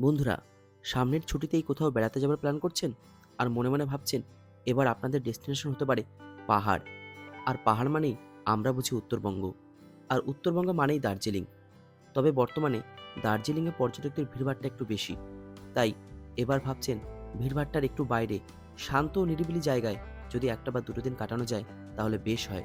বন্ধুরা, সামনের ছুটিতেই কোথাও বেড়াতে যাওয়ার প্ল্যান করছেন? আর মনে মনে ভাবছেন, এবার আপনাদের ডেস্টিনেশন হতে পারে পাহাড়। আর পাহাড় মানেই আমরা বুঝি উত্তরবঙ্গ। আর উত্তরবঙ্গ মানেই দার্জিলিং। তবে বর্তমানে দার্জিলিংয়ে পর্যটকদের ভিড়ভাড়টা একটু বেশি। তাই এবার ভাবছেন, ভিড়ভাড়টার একটু বাইরে, শান্ত ও নিরিবিলি জায়গায় যদি একটা বা দুটো দিন কাটানো যায়, তাহলে বেশ হয়।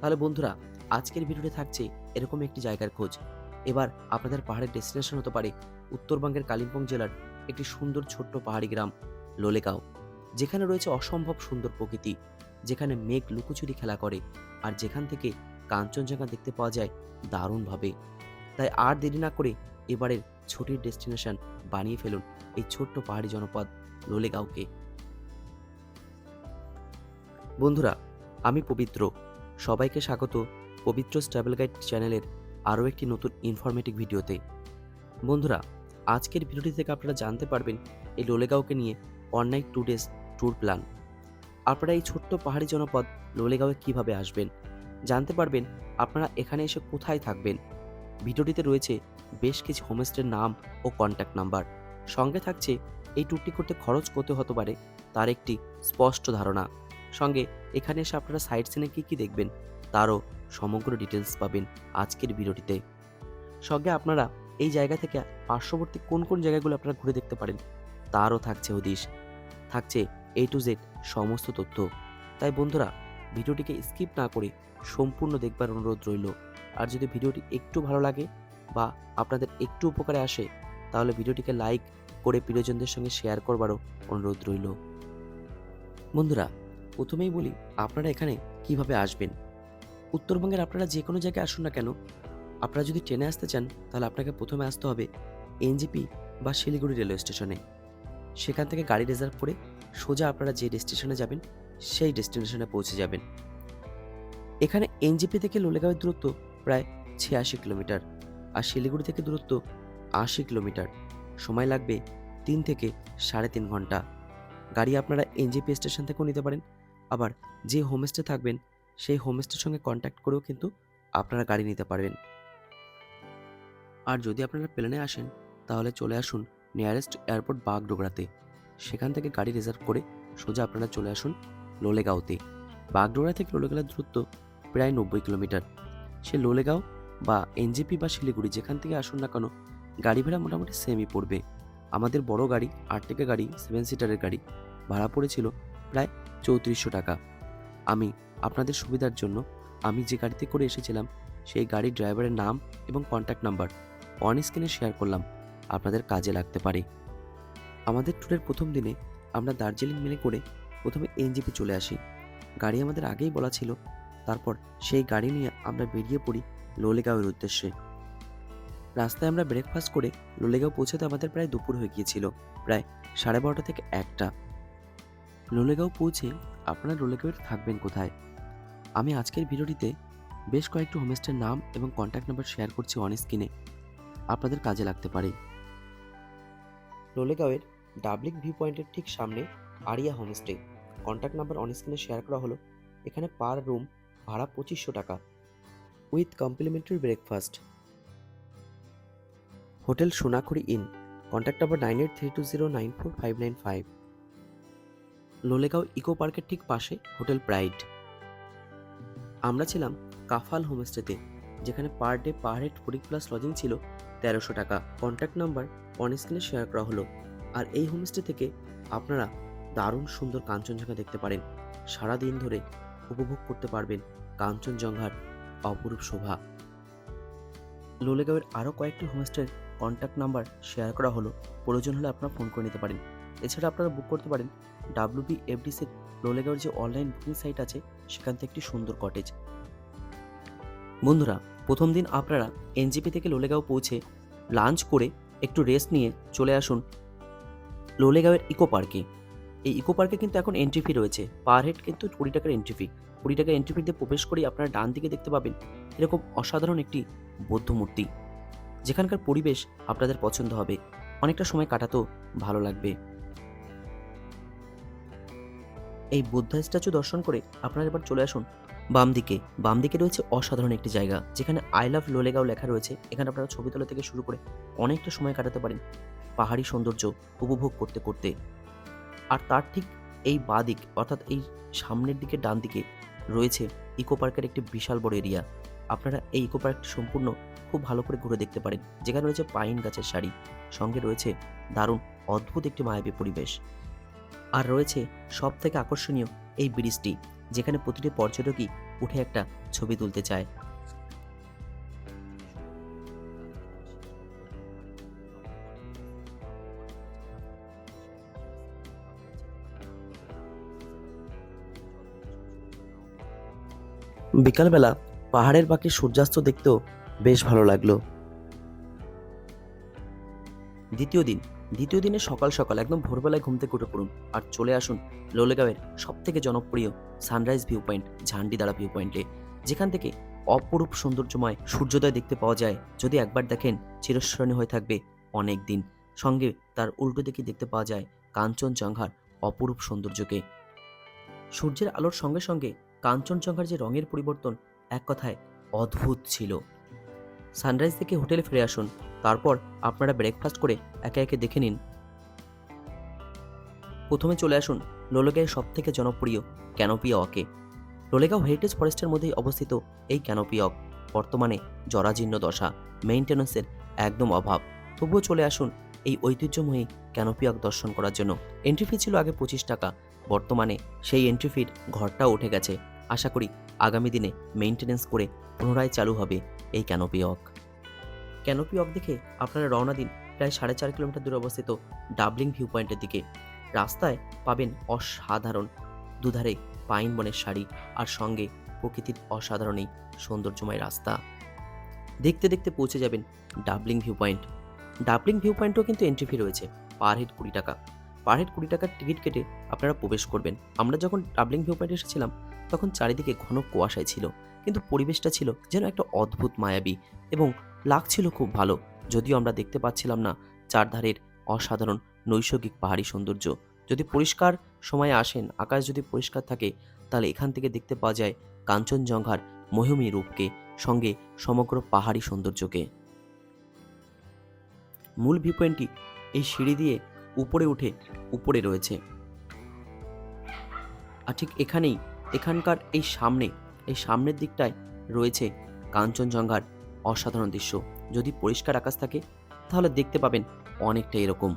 তাহলে বন্ধুরা, আজকের ভিডিওতে থাকছে এরকম একটি জায়গার খোঁজ। এবার আপনাদের পাহাড়ের ডেস্টিনেশন হতে পারে উত্তরবঙ্গের কালিম্পং জেলার একটি সুন্দর ছোট্ট পাহাড়ি গ্রাম, লোলেগাঁও। যেখানে রয়েছে অসম্ভব সুন্দর প্রকৃতি, যেখানে মেঘ লুকোচুরি খেলা করে আর যেখান থেকে কাঞ্চনজঙ্ঘা দেখতে পাওয়া যায় দারুণভাবে। তাই আর দেরি না করে এবারের ছুটির ডেস্টিনেশন বানিয়ে ফেলুন এই ছোট্ট পাহাড়ি জনপদ, লোলেগাঁওকে। বন্ধুরা, আমি পবিত্র। সবাইকে স্বাগত পবিত্র ট্রাভেল গাইড চ্যানেলের আরও একটি নতুন ইনফরমেটিভ ভিডিওতে। বন্ধুরা, আজকের ভিডিওটি থেকে আপনারা জানতে পারবেন এই লোলেগাঁওকে নিয়ে one night two days tour plan আপনারা এই ছোট্ট পাহাড়ি জনপদ লোলেগাঁওয়ে কীভাবে আসবেন, জানতে পারবেন আপনারা এখানে এসে কোথায় থাকবেন। ভিডিওটিতে রয়েছে বেশ কিছু হোমস্টের নাম ও কন্ট্যাক্ট নাম্বার সঙ্গে থাকছে এই ট্যুরটি করতে খরচ কত হতে পারে তার একটি স্পষ্ট ধারণা। সঙ্গে এখানে এসে আপনারা সাইট সিনে কী কী দেখবেন তারও সমগ্র ডিটেলস পাবেন আজকের ভিডিওটিতে। সঙ্গে আপনারা এই জায়গা থেকে পার্শ্ববর্তী কোন কোন জায়গাগুলো আপনারা ঘুরে দেখতে পারেন, তারও থাকছে হদিশ। থাকছে এ টু জেড সমস্ত তথ্য। তাই বন্ধুরা, ভিডিওটিকে স্কিপ না করে সম্পূর্ণ দেখবার অনুরোধ রইল। আর যদি ভিডিওটি একটু ভালো লাগে বা আপনাদের একটু উপকারে আসে, তাহলে ভিডিওটিকে লাইক করে প্রিয়জনদের সঙ্গে শেয়ার করবারও অনুরোধ রইল। বন্ধুরা, প্রথমেই বলি, আপনারা এখানে কীভাবে আসবেন? উত্তরবঙ্গের আপনারা যে কোনো জায়গায় আসুন না কেন, আপনারা যদি ট্রেনে আসতে চান, তাহলে আপনাকে প্রথমে আসতে হবে এনজিপি বা শিলিগুড়ি রেলওয়ে স্টেশনে। সেখান থেকে গাড়ি রিজার্ভ করে সোজা আপনারা যে ডেস্টিনেশনে যাবেন, সেই ডেস্টিনেশনে পৌঁছে যাবেন। এখানে এনজিপি থেকে লোলেগাঁওয়ের দূরত্ব প্রায় ছিয়াশি কিলোমিটার আর শিলিগুড়ি থেকে দূরত্ব আশি কিলোমিটার। সময় লাগবে তিন থেকে সাড়ে তিন ঘণ্টা। গাড়ি আপনারা এনজিপি স্টেশন থেকেও নিতে পারেন। আবার যে হোমস্টে থাকবেন সেই হোমস্টের সঙ্গে কন্ট্যাক্ট করেও কিন্তু আপনারা গাড়ি নিতে পারবেন। আর যদি আপনারা প্লেনে আসেন, তাহলে চলে আসুন নিয়ারেস্ট এয়ারপোর্ট বাগডোগরাতে। সেখান থেকে গাড়ি রিজার্ভ করে সোজা আপনারা চলে আসুন লোলেগাঁওতে। বাগডোগরা থেকে লোলেগাঁওয়ের দূরত্ব প্রায় নব্বই কিলোমিটার। সে লোলেগাঁও বা এনজিপি বা শিলিগুড়ি যেখান থেকে আসুন না কেন, গাড়ি ভাড়া মোটামুটি সেমই পড়বে। আমাদের বড় গাড়ি আর্টিকা গাড়ি সেভেন সিটারের গাড়ি ভাড়া পড়েছিল প্রায় চৌত্রিশশো টাকা। আমি আপনাদের সুবিধার জন্য আমি যে গাড়িতে করে এসেছিলাম, সেই গাড়ির ড্রাইভারের নাম এবং কন্ট্যাক্ট নাম্বার অন স্ক্রিনে শেয়ার করলাম। আপনাদের কাজে লাগতে পারে। আমাদের ট্যুরের প্রথম দিনে আমরা দার্জিলিং মেলে করে প্রথমে এনজিপি চলে আসি। গাড়ি আমাদের আগেই বলা ছিল, তারপর সেই গাড়ি নিয়ে আমরা বেরিয়ে পড়ি লোলেগাঁওয়ের উদ্দেশ্যে। রাস্তায় আমরা ব্রেকফাস্ট করে লোলেগাঁও পৌঁছাতে আমাদের প্রায় দুপুর হয়ে গিয়েছিল, প্রায় সাড়ে বারোটা থেকে একটা। লোলেগাঁও পৌঁছে আপনারা লোলেগাঁওয়ের থাকবেন কোথায়? আমি আজকের ভিডিওটিতে বেশ কয়েকটি হোমস্টের নাম এবং কন্ট্যাক্ট নাম্বার শেয়ার করছি অন স্ক্রিনে আপনাদের কাজে লাগতে পারে। লোলেগাঁওয়ের ডাবলিং ভিউ পয়েন্টের ঠিক সামনে Aria homestay contact number on স্ক্রিনে শেয়ার করা হলো। এখানে পার রুম ভাড়া পঁচিশশো টাকা। With complimentary breakfast hotel Sonakhuri inn. Contact number nine eight three two zero nine four five nine five Lolegaon eco পার্কের ঠিক পাশে হোটেল প্রাইড। আমরা ছিলাম কাফাল হোমস্টেতে, যেখানে per day per head fooding plus lodging ছিল তেরোশো টাকা। কন্ট্যাক্ট নাম্বার অন স্ক্রিনে শেয়ার করা হলো। আর এই হোমস্টে থেকে আপনারা দারুণ সুন্দর কাঞ্চনজঙ্ঘা দেখতে পারেন। সারা দিন ধরে উপভোগ করতে পারবেন কাঞ্চনজঙ্ঘার অপরূপ শোভা। লোলেগাঁওয়ের আরও কয়েকটি হোমস্টের কন্ট্যাক্ট নাম্বার শেয়ার করা হলো। প্রয়োজন হলে আপনারা ফোন করে নিতে পারেন। এছাড়া আপনারা বুক করতে পারেন ডাব্লিউবি এফডিসির লোলেগাঁওয়ের যে অনলাইন বুকিং সাইট আছে সেখান থেকে একটি সুন্দর কটেজ বন্ধুরা, প্রথম দিন আপনারা এনজিপি থেকে লোলেগাঁও পৌঁছে লাঞ্চ করে একটু রেস্ট নিয়ে চলে আসুন লোলেগাঁওয়ের ইকো পার্কে এই ইকো পার্কে কিন্তু এখন এন্ট্রি ফি রয়েছে। পার হেড কিন্তু কুড়ি টাকার এন্ট্রি ফি কুড়ি টাকার এন্ট্রি ফিতে প্রবেশ করেই আপনারা ডান দিকে দেখতে পাবেন এরকম অসাধারণ একটি বৌদ্ধ মূর্তি। যেখানকার পরিবেশ আপনাদের পছন্দ হবে। অনেকটা সময় কাটাতেও ভালো লাগবে। এই বুদ্ধা স্ট্যাচু দর্শন করে আপনারা এবার চলে আসুন। বাম দিকে। বাম দিকে রয়েছে অসাধারণ একটি জায়গা, যেখানে আই লাভ লোলেগাঁও লেখা রয়েছে। এখানে আপনারা ছবি তোলা থেকে শুরু করে অনেকটা সময় কাটাতে পারেন পাহাড়ি সৌন্দর্য উপভোগ করতে করতে। আর তার ঠিক এই বাঁ দিক, অর্থাৎ এই সামনের দিকে ডান দিকে রয়েছে ইকো পার্কের একটি বিশাল বড় এরিয়া। আপনারা এই ইকো পার্কটি সম্পূর্ণ খুব ভালো করে ঘুরে দেখতে পারেন। যেখানে রয়েছে পাইন গাছের সারি, সঙ্গে রয়েছে দারুণ অদ্ভুত একটি মায়াবী পরিবেশ। আর রয়েছে সব থেকে আকর্ষণীয় এই ব্রিজটি, যেখানে প্রতিটি পর্যটকই উঠে একটা ছবি তুলতে চায়। বিকালবেলা পাহাড়ের বাকি সূর্যাস্ত দেখতেও বেশ ভালো লাগল। দ্বিতীয় দিন দ্বিতীয় দিনে সকাল সকাল একদম ভোরবেলায় ঘুম থেকে উঠে পড়ুন। আর চলে আসুন লোলেগাঁওয়ের সব থেকে জনপ্রিয় sunrise view point Jhandidara view পয়েন্টে যেখান থেকে অপরূপ সৌন্দর্যময় সূর্যোদয় দেখতে পাওয়া যায়। যদি একবার দেখেন, চিরস্মরণীয় হয়ে থাকবে অনেক দিন সঙ্গে তার উল্টো দিকে দেখতে পাওয়া যায় কাঞ্চনজঙ্ঘার অপরূপ সৌন্দর্যকে। সূর্যের আলোর সঙ্গে সঙ্গে কাঞ্চনজঙ্ঘার যে রঙের পরিবর্তন এক কথায় অদ্ভুত ছিল। সানরাইজ থেকে হোটেলে ফিরে আসুন। তারপর আপনারা ব্রেকফাস্ট করে একে একে দেখে নিন। প্রথমে চলে আসুন লোলেগাঁয়ের সব থেকে জনপ্রিয় ক্যানোপি অকে। লোলেগাঁও হেরিটেজ ফরেস্টের মধ্যেই অবস্থিত এই ক্যানোপি অক। বর্তমানে জরাজীর্ণ দশা মেইনটেন্যান্সের একদম অভাব। তবুও চলে আসুন এই ঐতিহ্যময়ী ক্যানোপি দর্শন করার জন্য। এন্ট্রি ফি ছিল আগে পঁচিশ টাকা, বর্তমানে সেই এন্ট্রি ফির ঘরটাও উঠে গেছে। আশা করি আগামী দিনে মেইনটেনেন্স করে পুনরায় চালু হবে এই ক্যানোপি অক। ক্যানোপি অক দেখে আপনারা রওনা দিন প্রায় সাড়ে চার কিলোমিটার দূরে অবস্থিত ডাবলিং ভিউ পয়েন্টের দিকে। রাস্তায় পাবেন অসাধারণ দুধারে পাইন বনের শাড়ি আর সঙ্গে প্রকৃতির অসাধারণ এই সৌন্দর্যময় রাস্তা। দেখতে দেখতে পৌঁছে যাবেন Dabling view point Dabling view পয়েন্টও কিন্তু এন্ট্রি ফি রয়েছে পার হেড কুড়ি টাকা। পার হেড কুড়ি টাকার টিকিট কেটে আপনারা প্রবেশ করবেন। আমরা যখন ডাবলিং ভিউ পয়েন্টে এসেছিলাম, তখন চারিদিকে ঘন কুয়াশায় ছিল, কিন্তু পরিবেশটা ছিল যেন একটা অদ্ভুত মায়াবী এবং লাগছিল খুব ভালো, যদিও আমরা দেখতে পাচ্ছিলাম না চারধারের অসাধারণ নৈসর্গিক পাহাড়ি সৌন্দর্য। যদি পরিষ্কার সময়ে আসেন, আকাশ যদি পরিষ্কার থাকে, তাহলে এখান থেকে দেখতে পাওয়া যায় কাঞ্চনজঙ্ঘার মহিমী রূপকে, সঙ্গে সমগ্র পাহাড়ি সৌন্দর্যকে। মূল ভিউ পয়েন্টটি এই সিঁড়ি দিয়ে উপরে উঠে উপরে রয়েছে। আর ঠিক এখানেই, এখানকার এই সামনে, এই সামনের দিকটায় রয়েছে কাঞ্চনজঙ্ঘার অসাধারণ দৃশ্য। যদি পরিষ্কার আকাশ থাকে, তাহলে দেখতে পাবেন অনেকটা এরকম।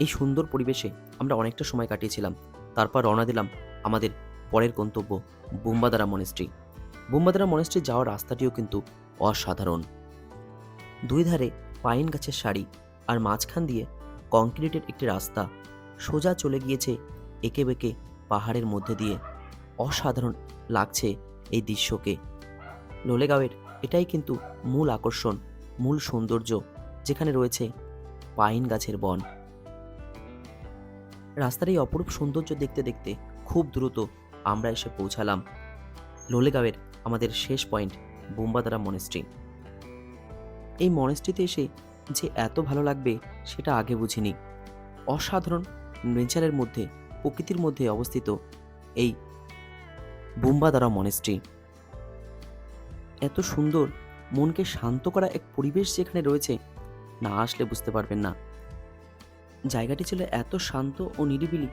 এই সুন্দর পরিবেশে আমরা অনেকটা সময় কাটিয়েছিলাম। তারপর রওনা দিলাম আমাদের পরের গন্তব্য বুম্বাদারা মনেস্ট্রি। বুম্বাদারা মনেস্ট্রি যাওয়ার রাস্তাটিও কিন্তু অসাধারণ। দুই ধারে পাইন গাছের সারি আর মাঝখান দিয়ে কংক্রিটের একটি রাস্তা সোজা চলে গিয়েছে একে বেঁকে পাহাড়ের মধ্যে দিয়ে। অসাধারণ লাগছে এই দৃশ্যকে। লোলেগাঁওয়ের এটাই কিন্তু মূল আকর্ষণ, মূল সৌন্দর্য যেখানে রয়েছে পাইন গাছের বন। রাস্তার এই অপরূপ সৌন্দর্য দেখতে দেখতে খুব দ্রুত আমরা এসে পৌঁছালাম লোলেগাঁওয়ের আমাদের শেষ পয়েন্ট, বোম্বাদারা মনেস্ট্রি। এই মনেস্ট্রিতে এসে যে এত ভালো লাগবে সেটা আগে বুঝিনি। অসাধারণ নেচারের মধ্যে, প্রকৃতির মধ্যে অবস্থিত এই বোম্বাদারা মনেস্ট্রি। এত সুন্দর। মনকে শান্ত করা এক পরিবেশ যেখানে রয়েছে, না আসলে বুঝতে পারবেন না। জায়গাটি ছিল এত শান্ত ও নিরিবিলি,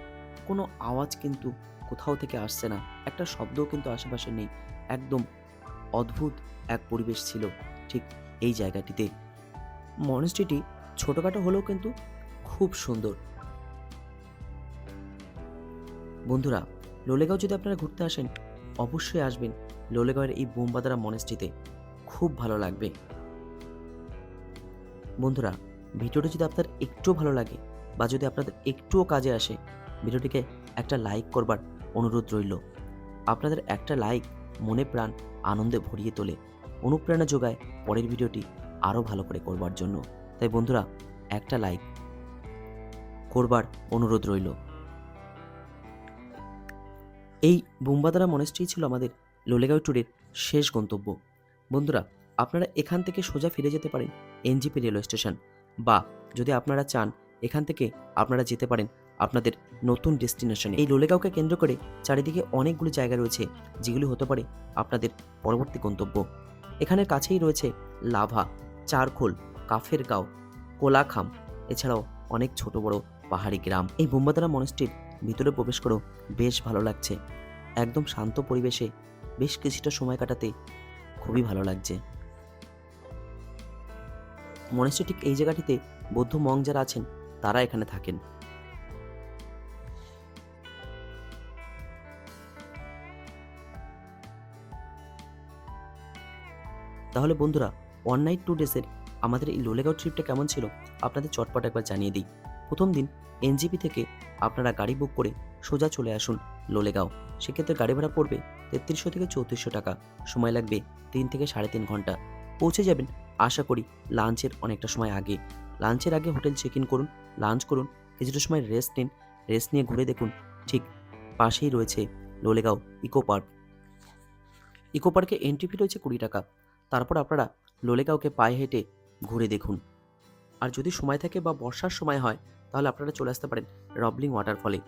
কোনো আওয়াজ কিন্তু কোথাও থেকে আসছে না। একটা শব্দও কিন্তু আশেপাশে নেই। একদম অদ্ভুত এক পরিবেশ ছিল ঠিক এই জায়গাটিতে। মনেস্ট্রিটি ছোটোখাটো হলেও কিন্তু খুব সুন্দর। বন্ধুরা, লোলেগাঁও যদি আপনারা ঘুরতে আসেন, অবশ্যই আসবেন। লোলেগাঁওয়ের এই বোমবাদারা মনেস্ট্রিতে খুব ভালো লাগবে। বন্ধুরা, ভিডিওটি যদি আপনার একটু ভালো লাগে বা যদি আপনাদের একটুও কাজে আসে, ভিডিওটিকে একটা লাইক করবার অনুরোধ রইল। আপনাদের একটা লাইক মনে প্রাণ আনন্দে ভরিয়ে তোলে, অনুপ্রেরণা যোগায় পরের ভিডিওটি আরও ভালো করে করবার জন্য। তাই বন্ধুরা, একটা লাইক করবার অনুরোধ রইল। এই বোম্বাদারা মনেস্ট্রি ছিল আমাদের লোলেগাঁও ট্যুরের শেষ গন্তব্য। বন্ধুরা, আপনারা এখান থেকে সোজা ফিরে যেতে পারেন এনজিপি রেলওয়ে স্টেশন বা যদি আপনারা চান এখান থেকে আপনারা যেতে পারেন আপনাদের নতুন ডেস্টিনেশনে। এই লোলেগাঁওকে কেন্দ্র করে চারিদিকে অনেকগুলো জায়গা রয়েছে যেগুলি হতে পারে আপনাদের পরবর্তী গন্তব্য। এখানের কাছেই রয়েছে লাভা, চারখোল কাফের গাঁও কোলাখাম, এছাড়াও অনেক ছোট বড় পাহাড়ি গ্রাম। এই বোম্বাদারা মনস্ট্রির ভিতরে প্রবেশ করেও বেশ ভালো লাগছে। একদম শান্ত পরিবেশে বেশ কিছুটা সময় কাটাতে খুবই ভালো লাগছে। মনেস্ট্রি ঠিক এই জায়গাটিতে বৌদ্ধ মং যারা আছেন, তারা এখানে থাকেন। তাহলে বন্ধুরা ওয়ান নাইট টু ডেজের আমাদের এই লোলেগাঁও ট্রিপটা কেমন ছিল, আপনাদের চটপট একবার জানিয়ে দিই। প্রথম দিন এনজিপি থেকে আপনারা গাড়ি বুক করে সোজা চলে আসুন লোলেগাঁও। সেক্ষেত্রে গাড়ি ভাড়া পড়বে তেত্রিশশো থেকে চৌত্রিশশো টাকা। সময় লাগবে তিন থেকে সাড়ে তিন ঘণ্টা। পৌঁছে যাবেন, আশা করি, লাঞ্চের অনেকটা সময় আগে। লাঞ্চের আগে হোটেল চেক ইন করুন, লাঞ্চ করুন, কিছুটা সময় রেস্ট নিন রেস্ট নিয়ে ঘুরে দেখুন, ঠিক পাশেই রয়েছে লোলেগাঁও ইকো পার্ক। ইকো পার্কে এন্ট্রি ফি রয়েছে কুড়ি টাকা। তারপর আপনারা লোলেগাঁওকে পায়ে হেঁটে ঘুরে দেখুন। আর যদি সময় থাকে বা বর্ষার সময় হয়, তাহলে আপনারা চলে আসতে পারেন রবলিং ওয়াটারফলে।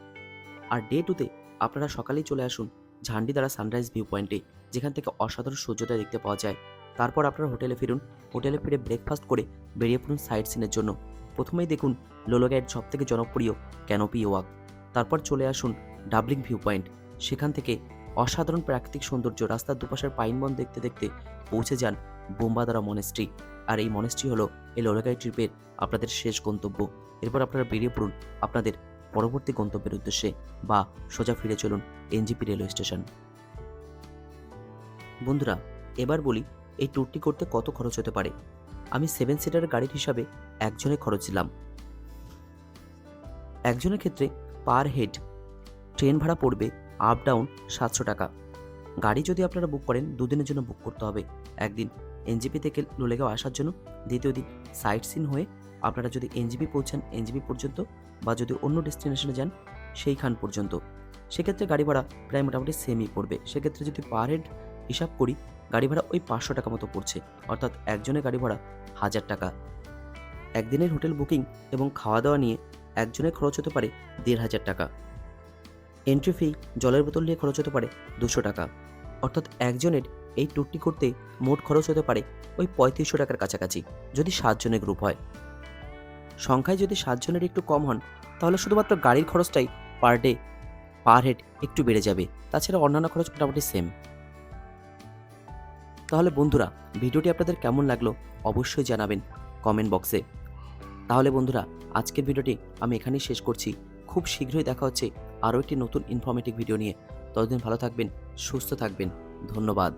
আর ডে টুতে আপনারা সকালেই চলে আসুন ঝান্ডি দ্বারা সানরাইজ ভিউ পয়েন্টে যেখান থেকে অসাধারণ সূর্যোদয় দেখতে পাওয়া যায়। তারপর আপনারা হোটেলে ফিরুন। হোটেলে ফিরে ব্রেকফাস্ট করে বেরিয়ে পড়ুন সাইট সিনের জন্য। প্রথমেই দেখুন লোলোগাইড সব থেকে জনপ্রিয় ক্যানোপি ওয়াক তারপর চলে আসুন ডাবলিং ভিউ পয়েন্ট সেখান থেকে অসাধারণ প্রাকৃতিক সৌন্দর্য রাস্তার দুপাশের পাইন বন দেখতে দেখতে পৌঁছে যান বোম্বাদারা মনেস্ট্রি আর এই মনেস্ট্রি হলো এই লোলাগাই ট্রিপের আপনাদের শেষ গন্তব্য। এরপর আপনারা বেরিয়ে পড়ুন আপনাদের পরবর্তী গন্তব্যের উদ্দেশ্যে বা সোজা ফিরে চলুন এনজিপি রেলওয়ে স্টেশন। বন্ধুরা, এবার বলি এই ট্যুরটি করতে কত খরচ হতে পারে। আমি সেভেন সিটার গাড়ির হিসাবে একজনের খরচ দিলাম। একজনের ক্ষেত্রে পার হেড ট্রেন ভাড়া পড়বে আপ ডাউন সাতশো টাকা। গাড়ি যদি আপনারা বুক করেন, দুদিনের জন্য বুক করতে হবে। একদিন এনজিপি থেকে লোলেগাঁও আসার জন্য, দ্বিতীয় দিন সাইট সিন হয়ে আপনারা যদি এনজিপি পৌঁছান, এনজিপি পর্যন্ত বা যদি অন্য ডেস্টিনেশনে যান, সেইখান পর্যন্ত। সেক্ষেত্রে গাড়ি ভাড়া প্রায় মোটামুটি সেমই পড়বে। সেক্ষেত্রে যদি পার হেড হিসাব করি, গাড়ি ভাড়া ওই পাঁচশো টাকা মতো পড়ছে। অর্থাৎ একজনের গাড়ি ভাড়া হাজার টাকা। একদিনের হোটেল বুকিং এবং খাওয়া দাওয়া নিয়ে একজনের খরচ হতে পারে দেড় হাজার টাকা। এন্ট্রি ফি জলের বোতল নিয়ে খরচ হতে পারে দুশো টাকা। অর্থাৎ একজনের এই ট্যুরটি করতে মোট খরচ হতে পারে ওই পঁয়ত্রিশশো টাকার কাছাকাছি, যদি সাতজনের গ্রুপ হয়। সংখ্যায় যদি সাতজনের একটু কম হন, তাহলে শুধুমাত্র গাড়ির খরচটাই পার ডে পার হেড একটু বেড়ে যাবে। তাছাড়া অন্যান্য খরচ মোটামুটি সেম তাহলে বন্ধুরা, ভিডিওটি আপনাদের কেমন লাগল অবশ্যই জানাবেন কমেন্ট বক্সে তাহলে বন্ধুরা, আজকের ভিডিওটি আমি এখানেই শেষ করছি। খুব শীঘ্রই দেখা হচ্ছে আরও একটি নতুন ইনফরমেটিভ ভিডিও নিয়ে। ততদিন ভালো থাকবেন, সুস্থ থাকবেন। ধন্যবাদ।